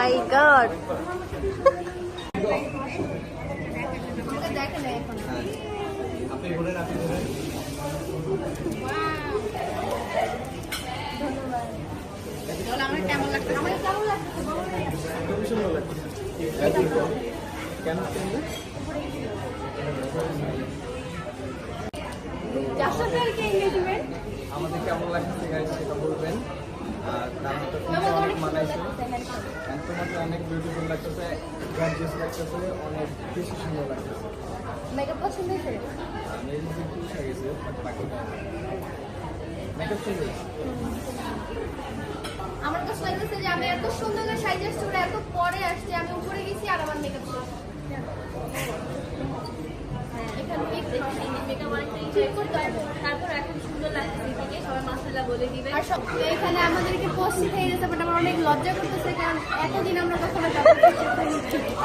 মাই god? আমাদের কেমন লাগছে সেটা বলবেন। আর তার মতো মানাইছে লাগতেছে গর্জিয়াস লাগতেছে অনেক বেশি সুন্দর লাগতেছে। মেকআপ পছন্দ হয়েছে? হয়ে গেছে বাকি মেকআপ সুন্দর আমার কাছে লাগতেছে যে আমি এত সুন্দর সাইজের স্টোরে এত পরে আসছে আমি উপরে গেছি আর আমার মেকআপ তারপর এখন সুন্দর লাগছে থেকে সবাই মাসাল্লাহ বলে দিবে। আর সব এখানে আমাদেরকে পোস্ট বাট আমার অনেক লজ্জা করতেছে কারণ এতদিন আমরা কখনো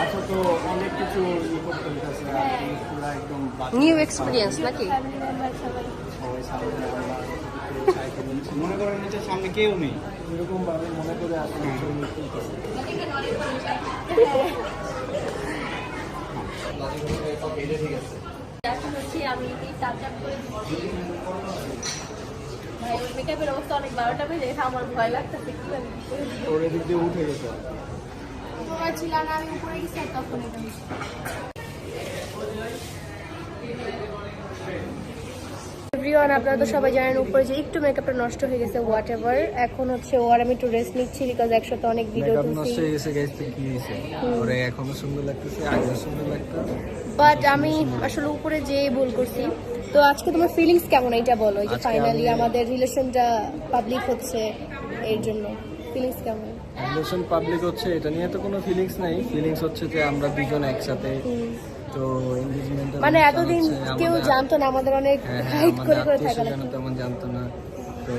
আচ্ছা তো অনেক কিছু পুরো একদম নিউ এক্সপিরিয়েন্স নাকি? সবাই। সামনে আমরা। মনে করেন যে সামনে কেউ নেই। এরকম ভাবে মনে করে আসলে আমি এই টাচ আপ করে দিচ্ছি ভাই ওর মেকআপের অবস্থা অনেক বারোটা বেজে আমার ভয় লাগতেছে? ওর এদিক দিয়ে উঠে গেছে। ছিল না আমি উপরে গেছি তখন এটা এভরিওয়ান আপনারা তো সবাই জানেন উপরে যে একটু মেকআপটা নষ্ট হয়ে গেছে হোয়াট এভার এখন হচ্ছে ও আর আমি একটু রেস্ট নিচ্ছি বিকজ একসাথে অনেক ভিডিও মেকআপ নষ্ট হয়ে গেছে গাইস তো কি হয়েছে? ওরে এখনও সুন্দর লাগতেছে আগে সুন্দর লাগতো। বাট আমি আসলে উপরে যে ভুল করছি তো আজকে তোমার ফিলিংস কেমন? এটা বলো এই যে ফাইনালি আমাদের রিলেশনটা পাবলিক হচ্ছে এর জন্য। ফিলিংস কেমন? রিলেশন পাবলিক হচ্ছে এটা নিয়ে তো কোনো ফিলিংস নাই। ফিলিংস হচ্ছে যে আমরা দুজন একসাথে তো এনগেজমেন্ট মানে এতদিন কেউ জানতো না আমাদের অনেক হ্যাঁ হ্যাঁ হাইট করে করে থাকা লাগতো। তেমন জানতো না। তো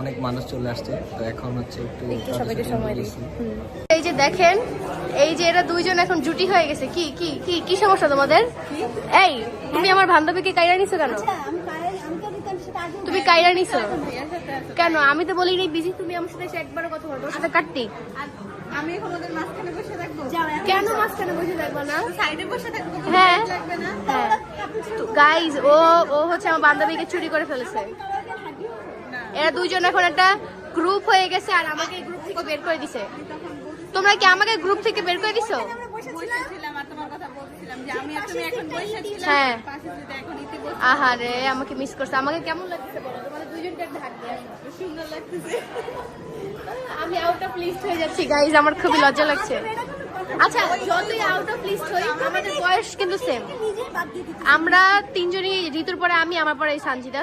অনেক মানুষ চলে আসছে। তো এখন হচ্ছে একটু সবাইকে সময় মিলেছি। এই যে দেখেন এই যে এরা দুইজন এখন জুটি হয়ে গেছে। কি কি কি কি সমস্যা তোমাদের? এই তুমি আমার বান্ধবীকে কাইরা নিছো কেন? তুমি কাইরা নিছো? কেন? আমি তো বলি বিজি তুমি আমার সাথে এসে একবারও কথা বলো। তোমার সাথে কাটতি। আমি এখন ওদের মাঝখানে বসে থাকব। কেন মাঝখানে বসে থাকব না? সাইডে বসে থাকব হ্যাঁ। না। হ্যাঁ। গাইজ ও ও হচ্ছে আমার বান্ধবীকে চুরি করে ফেলেছে। এরা দুইজন এখন একটা গ্রুপ হয়ে গেছে আর আমাকে গ্রুপ থেকে বের করে দিছে। তোমরা কি আমাকে গ্রুপ থেকে বের করে দিছো? বসেছিলাম আর তোমার কথা বলছিলাম যে আমি আর তুমি এখন বসেছিলাম। হ্যাঁ। আহারে আমাকে মিস করছে। আমাকে কেমন লাগছে বলো তোমাদের দুইজনকে দিয়ে সুন্দর লাগতেছে। আমি আউট অফ লিস্ট হয়ে যাচ্ছি। গাইজ আমার খুবই লজ্জা লাগছে। আচ্ছা যতই আউট অফ লিস্ট হই আমাদের বয়স কিন্তু সেম আমরা তিনজনই ঋতুর পরে আমি আমার পরে এই সানজিদা।